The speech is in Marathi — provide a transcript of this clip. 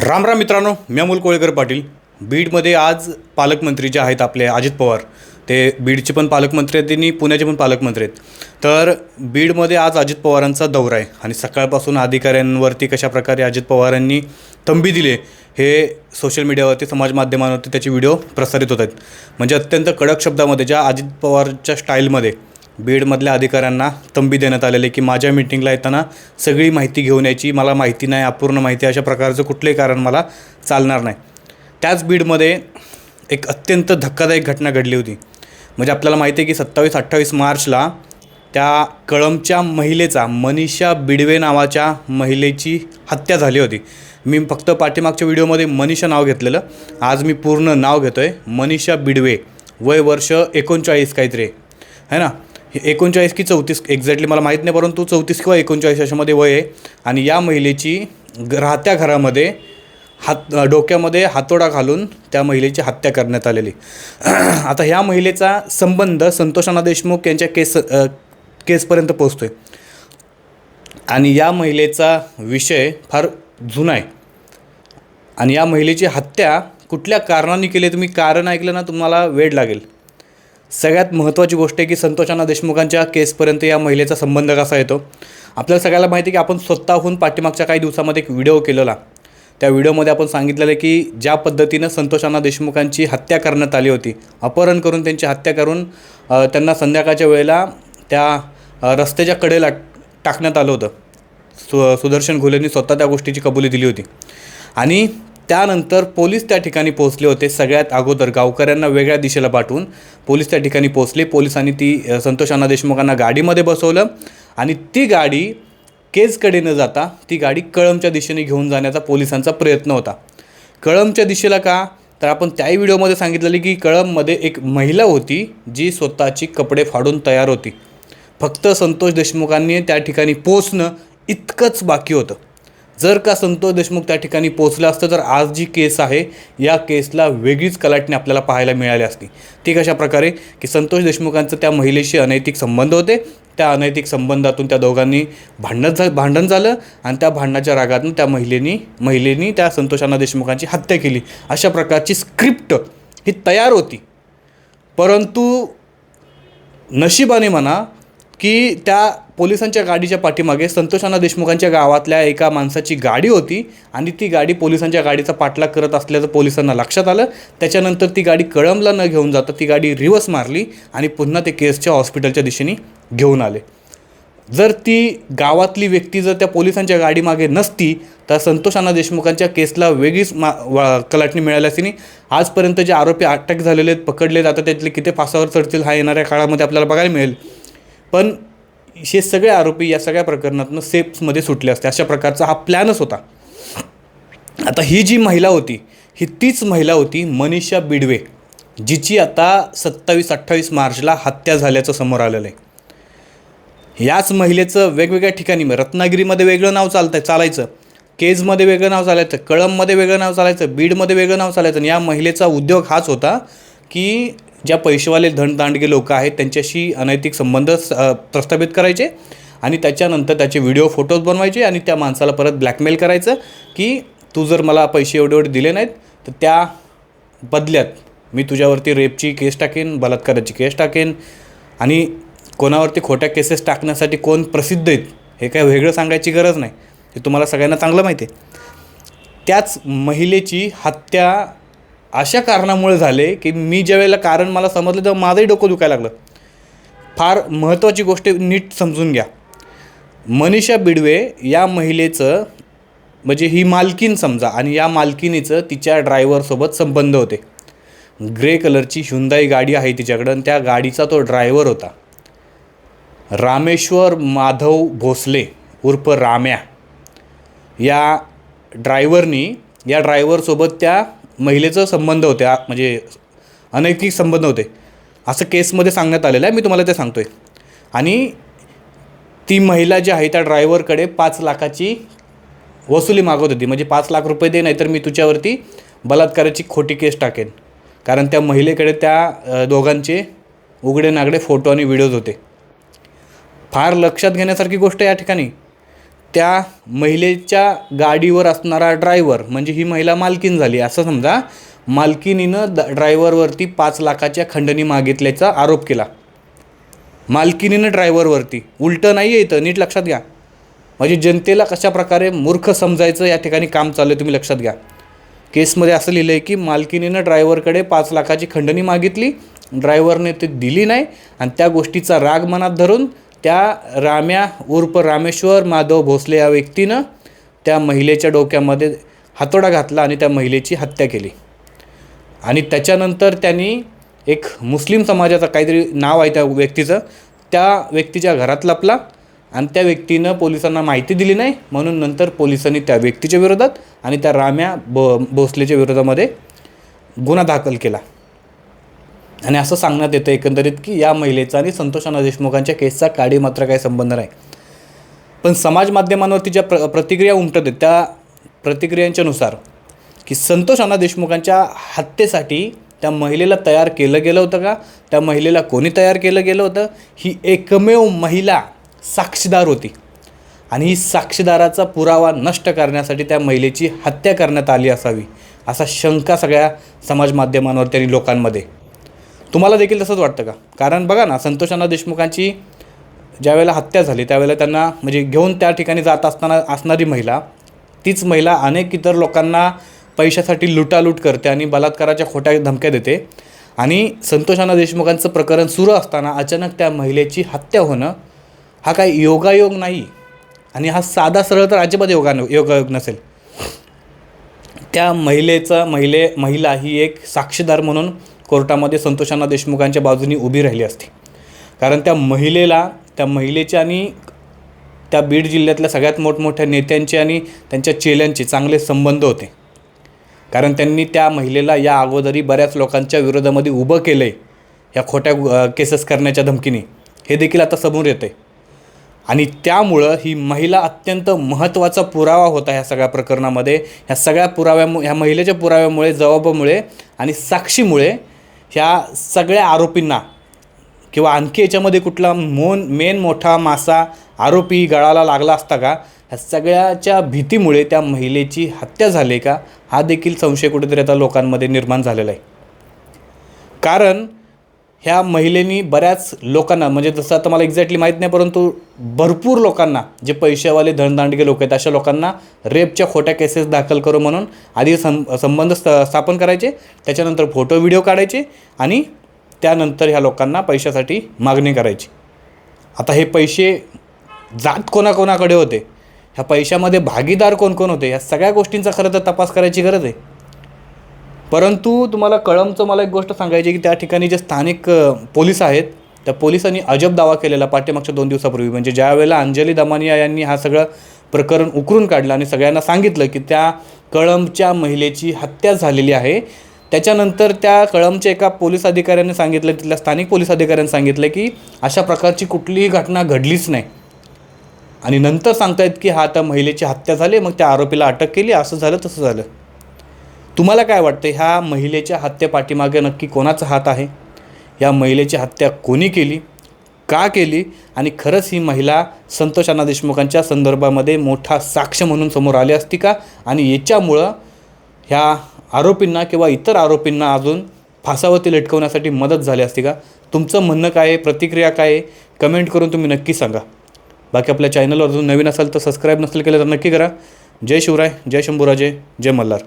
राम राम मित्रांनो मी अमोल कोळेकर पाटील. बीडमध्ये आज पालकमंत्री जे आहेत आपले अजित पवार ते बीडचे पण पालकमंत्री आहेत आणि पुण्याचे पण पालकमंत्री आहेत. तर बीडमध्ये आज अजित पवारांचा दौरा आहे आणि सकाळपासून अधिकाऱ्यांवरती कशा प्रकारे अजित पवारांनी तंबी दिले हे सोशल मीडियावरती समाज माध्यमांवरती त्याचे व्हिडिओ प्रसारित होत आहेत. म्हणजे अत्यंत कडक शब्दामध्ये ज्या अजित पवारच्या स्टाईलमध्ये बीडमधल्या अधिकाऱ्यांना तंबी देण्यात आलेली आहे की माझ्या मिटिंगला येताना सगळी माहिती घेऊन यायची. मला माहिती नाही अपूर्ण माहिती अशा प्रकारचं कुठलंही कारण मला चालणार नाही. त्याच बीडमध्ये एक अत्यंत धक्कादायक घटना घडली होती. म्हणजे आपल्याला माहिती आहे की सत्तावीस अठ्ठावीस मार्चला त्या कळमच्या महिलेचा मनीषा बिडवे नावाच्या महिलेची हत्या झाली होती. मी फक्त पाठीमागच्या व्हिडिओमध्ये मनीषा नाव घेतलेलं. आज मी पूर्ण नाव घेतो आहे मनीषा बिडवे वय वर्ष एकोणचाळीस काहीतरी आहे. है ना? एकोणचाळीस की चौतीस एक्झॅक्टली मला माहीत नाही परंतु चौतीस किंवा एकोणचाळीस अशामध्ये वय आहे. आणि या महिलेची राहत्या घरामध्ये हात डोक्यामध्ये हातोडा घालून त्या महिलेची हत्या करण्यात आलेली. आता ह्या महिलेचा संबंध संतोषाना देशमुख यांच्या केस केसपर्यंत पोहोचतो आहे आणि या महिलेचा विषय फार जुना आहे. आणि या महिलेची हत्या कुठल्या कारणाने केली तुम्ही कारण ऐकलं ना तुम्हाला वेळ लागेल. सगळ्यात महत्त्वाची गोष्ट आहे की संतोषाना देशमुखांच्या केसपर्यंत या महिलेचा संबंध कसा येतो? आपल्याला सगळ्याला माहिती आहे की आपण स्वतःहून पाठीमागच्या काही दिवसामध्ये एक व्हिडिओ केलेला. त्या व्हिडिओमध्ये आपण सांगितलेलं आहे की ज्या पद्धतीनं संतोषाना देशमुखांची हत्या करण्यात आली होती अपहरण करून त्यांची हत्या करून त्यांना संध्याकाळच्या वेळेला त्या रस्त्याच्या कडेला टाकण्यात आलं होतं. सु सुदर्शन घुलेंनी स्वतः त्या गोष्टीची कबुली दिली होती. आणि त्यानंतर पोलीस त्या ठिकाणी पोहोचले होते सगळ्यात अगोदर. गावकऱ्यांना वेगळ्या दिशेला पाठवून पोलीस त्या ठिकाणी पोहोचले. पोलिसांनी ती संतोष अण्णा देशमुखांना गाडीमध्ये बसवलं आणि ती गाडी केजकडे न जाता ती गाडी कळमच्या दिशेने घेऊन जाण्याचा पोलिसांचा प्रयत्न होता. कळमच्या दिशेला का? तर आपण त्याही व्हिडिओमध्ये सांगितलेले की कळममध्ये एक महिला होती जी स्वतःची कपडे फाडून तयार होती. फक्त संतोष देशमुखांनी त्या ठिकाणी पोचणं इतकंच बाकी होतं. जर का संतोष देशमुख त्या ठिकाणी पोचला असतं तर आज जी केस आहे या केसला वेगळीच कलाटणी आपल्याला पाहायला मिळाली असती. ती कशा प्रकारे की संतोष देशमुखांचं त्या महिलेशी अनैतिक संबंध होते. त्या अनैतिक संबंधातून त्या दोघांनी भांडण झा भांडण झालं आणि त्या भांडणाच्या रागातून त्या महिलेनी महिलेनी त्या संतोषांना देशमुखांची हत्या केली. अशा प्रकारची स्क्रिप्ट ही तयार होती. परंतु नशिबाने म्हणा की त्या पोलिसांच्या गाडीच्या पाठीमागे संतोषाना देशमुखांच्या गावातल्या एका माणसाची गाडी होती आणि ती गाडी पोलिसांच्या गाडीचा पाठलाग करत असल्याचं पोलिसांना लक्षात आलं. त्याच्यानंतर ती गाडी कळंबला न घेऊन जाता ती गाडी रिवर्स मारली आणि पुन्हा ते केसच्या हॉस्पिटलच्या दिशेने घेऊन आले. जर ती गावातली व्यक्ती जर त्या पोलिसांच्या गाडीमागे नसती तर संतोषांना देशमुखांच्या केसला वेगळीच मा कलाटणी मिळाली असती. आजपर्यंत जे आरोपी अटक झालेले आहेत पकडले जातात त्यातले किती फासावर चढतील हा येणाऱ्या काळामध्ये आपल्याला बघायला मिळेल. पण हे सगळे आरोपी या सगळ्या प्रकरणातून सेप्समध्ये सुटले असते. अशा प्रकारचा हा प्लॅनच होता. आता ही जी महिला होती ही तीच महिला होती मनीषा बिडवे जिची आता सत्तावीस अठ्ठावीस मार्चला हत्या झाल्याचं समोर आलेलं आहे. याच महिलेचं वेगवेगळ्या ठिकाणी मग रत्नागिरीमध्ये वेगळं नाव चालतंय चालायचं. केजमध्ये वेगळं नाव चालायचं कळममध्ये वेगळं नाव चालायचं बीडमध्ये वेगळं नाव चालायचं. आणि या महिलेचा उद्योग हाच होता की ज्या पैसेवाले धनदांडगे लोक आहेत त्यांच्याशी अनैतिक संबंध स- प्रस्थापित करायचे आणि त्याच्यानंतर त्याचे व्हिडिओ फोटोज बनवायचे आणि त्या माणसाला परत ब्लॅकमेल करायचं की तू जर मला पैसे एवढे एवढे दिले नाहीत तर त्या बदल्यात मी तुझ्यावरती रेपची केस टाकेन बलात्काराची केस टाकेन आणि कोणावरती खोट्या केसेस टाकण्यासाठी कोण प्रसिद्ध आहेत हे काय वेगळं सांगायची गरज नाही. हे तुम्हाला सगळ्यांना चांगलं माहिती आहे. त्याच महिलेची हत्या अशा कारणामुळे झाले की मी ज्या वेळेला कारण मला समजलं तेव्हा माझंही डोकं दुखायला लागलं. फार महत्त्वाची गोष्ट नीट समजून घ्या. मनीषा बिडवे या महिलेचं म्हणजे ही मालकीन समजा आणि या मालकिनीचं तिच्या ड्रायव्हरसोबत संबंध होते. ग्रे कलरची हुंदाई गाडी आहे तिच्याकडं आणि त्या गाडीचा तो ड्रायव्हर होता. रामेश्वर माधव भोसले उर्फ राम्या. या ड्रायव्हरनी या ड्रायव्हरसोबत त्या महिलेचं संबंध होते आ- म्हणजे अनैतिक संबंध होते. असं केसमध्ये सांगण्यात आलेलं आहे मी तुम्हाला ते सांगतो आहे आणि ती महिला जी आहे त्या ड्रायव्हरकडे पाच लाखाची वसुली मागवत होती. म्हणजे पाच लाख रुपये दे नाहीतर मी तुझ्यावरती बलात्काराची खोटी केस टाकेन. कारण त्या महिलेकडे त्या दोघांचे उघडे नागडे फोटो आणि व्हिडिओज होते. फार लक्षात घेण्यासारखी गोष्ट या ठिकाणी. त्या महिलेच्या गाडीवर असणारा ड्रायव्हर म्हणजे ही महिला मालकीन झाली. असं समजा मालकिनीनं द ड्रायव्हरवरती पाच लाखाच्या खंडणी मागितल्याचा आरोप केला. मालकिनीनं ड्रायव्हरवरती. उलटं नाही आहे इथं नीट लक्षात घ्या. म्हणजे जनतेला कशा प्रकारे मूर्ख समजायचं या ठिकाणी काम चाललं आहे तुम्ही लक्षात घ्या. केसमध्ये असं लिहिलं आहे की मालकिनीनं ड्रायव्हरकडे पाच लाखाची खंडणी मागितली ड्रायव्हरने ते दिली नाही आणि त्या गोष्टीचा राग मनात धरून त्या राम्या उर्फ रामेश्वर माधव भोसले या व्यक्तीनं त्या महिलेच्या डोक्यामध्ये हातोडा घातला आणि त्या महिलेची हत्या केली. आणि त्याच्यानंतर त्यांनी एक मुस्लिम समाजाचं काहीतरी नाव आहे त्या व्यक्तीचं. त्या व्यक्तीच्या घरात लपला आणि त्या व्यक्तीनं पोलिसांना माहिती दिली नाही. म्हणून नंतर पोलिसांनी त्या व्यक्तीच्या विरोधात आणि त्या राम्या ब भोसलेच्या विरोधामध्ये गुन्हा दाखल केला. आणि असं सांगण्यात येतं एकंदरीत की या महिलेचा आणि संतोषाना देशमुखांच्या केसचा काडी मात्र काही संबंध नाही. पण समाज माध्यमांवरती ज्या प्र प्रतिक्रिया उमटत आहेत त्या प्रतिक्रियांच्यानुसार की संतोष अण्णा देशमुखांच्या हत्येसाठी त्या महिलेला तयार केलं गेलं होतं का? त्या महिलेला कोणी तयार केलं गेलं होतं? ही एकमेव महिला साक्षीदार होती. आणि ही साक्षीदाराचा पुरावा नष्ट करण्यासाठी त्या महिलेची हत्या करण्यात आली असावी असा शंका सगळ्या समाज माध्यमांवरती आणि लोकांमध्ये. तुम्हाला देखील तसंच वाटतं का? कारण बघा ना संतोषांना देशमुखांची ज्यावेळेला हत्या झाली त्यावेळेला त्यांना म्हणजे घेऊन त्या ठिकाणी जात असताना असणारी महिला तीच महिला अनेक इतर लोकांना पैशासाठी लुटालूट करते आणि बलात्काराच्या खोट्या धमक्या देते. आणि संतोषांना देशमुखांचं प्रकरण सुरू असताना अचानक त्या महिलेची हत्या होणं हा काही योगायोग नाही. आणि हा साधा सरळ तर अजिबात योगा योगायोग नसेल. त्या महिलेचं महिले महिला ही एक साक्षीदार म्हणून कोर्टामध्ये संतोषांना देशमुखांच्या बाजूनी उभी राहिली असती. कारण त्या महिलेला त्या महिलेच्या आणि त्या बीड जिल्ह्यातल्या सगळ्यात मोठमोठ्या नेत्यांचे आणि त्यांच्या चेल्यांचे चांगले संबंध होते. कारण त्यांनी त्या महिलेला या अगोदरी बऱ्याच लोकांच्या विरोधामध्ये उभं केलं आहे ह्या खोट्या केसेस करण्याच्या धमकीने. हे देखील आता समोर येतं आहे आणि त्यामुळं ही महिला अत्यंत महत्त्वाचा पुरावा होता ह्या सगळ्या प्रकरणामध्ये. ह्या सगळ्या पुराव्यामुळे ह्या महिलेच्या पुराव्यामुळे जबाबामुळे आणि साक्षीमुळे ह्या सगळ्या आरोपींना किंवा आणखी याच्यामध्ये कुठला मोन मेन मोठा मासा आरोपी गळाला लागला असता का? ह्या सगळ्याच्या भीतीमुळे त्या महिलेची हत्या झाली का? हा देखील संशय कुठेतरी आता लोकांमध्ये निर्माण झालेला आहे. कारण ह्या महिलेनी बऱ्याच लोकांना म्हणजे जसं आता मला एक्झॅक्टली माहीत नाही परंतु भरपूर लोकांना जे पैशावाले धनदांडगे लोक आहेत अशा लोकांना रेपच्या खोट्या केसेस दाखल करू म्हणून आधी सं संबंध स्त स्थापन करायचे त्याच्यानंतर फोटो व्हिडिओ काढायचे आणि त्यानंतर ह्या लोकांना पैशासाठी मागणी करायची. आता हे पैसे जात कोणाकोणाकडे होते? ह्या पैशामध्ये भागीदार कोण कोण होते? ह्या सगळ्या गोष्टींचा खरं तर तपास करायची गरज आहे. परंतु तुम्हाला कळमचं मला एक गोष्ट सांगायची आहे की त्या ठिकाणी जे स्थानिक पोलीस आहेत त्या पोलिसांनी अजब दावा केलेला पाठीमागच्या दोन दिवसापूर्वी. म्हणजे ज्या वेळेला अंजली दमानिया यांनी हा सगळं प्रकरण उकरून काढलं आणि सगळ्यांना सांगितलं की त्या कळमच्या महिलेची हत्या झालेली आहे. त्याच्यानंतर त्या कळमच्या एका पोलीस अधिकाऱ्याने सांगितलं तिथल्या स्थानिक पोलीस अधिकाऱ्यांनी सांगितलं की अशा प्रकारची कुठलीही घटना घडलीच नाही. आणि नंतर सांगतायत की हा त्या महिलेची हत्या झाली मग त्या आरोपीला अटक केली असं झालं तसं झालं. तुम्हाला काय वाटतं ह्या महिलेच्या हत्या पाठीमागे नक्की कोणाचा हात आहे? या महिलेची हत्या कोणी केली? का केली? आणि खरंच ही महिला संतोष अण्णा देशमुखांच्या संदर्भामध्ये मोठा साक्ष म्हणून समोर आली असती का? आणि याच्यामुळं ह्या आरोपींना किंवा इतर आरोपींना अजून फासावरती लटकवण्यासाठी मदत झाली असती का? तुमचं म्हणणं काय आहे? प्रतिक्रिया काय आहे? कमेंट करून तुम्ही नक्की सांगा. बाकी आपल्या चॅनलवर अजून नवीन असाल तर सबस्क्राईब नसेल केलं तर नक्की करा. जय शिवराय जय शंभूराजे जय मल्हार.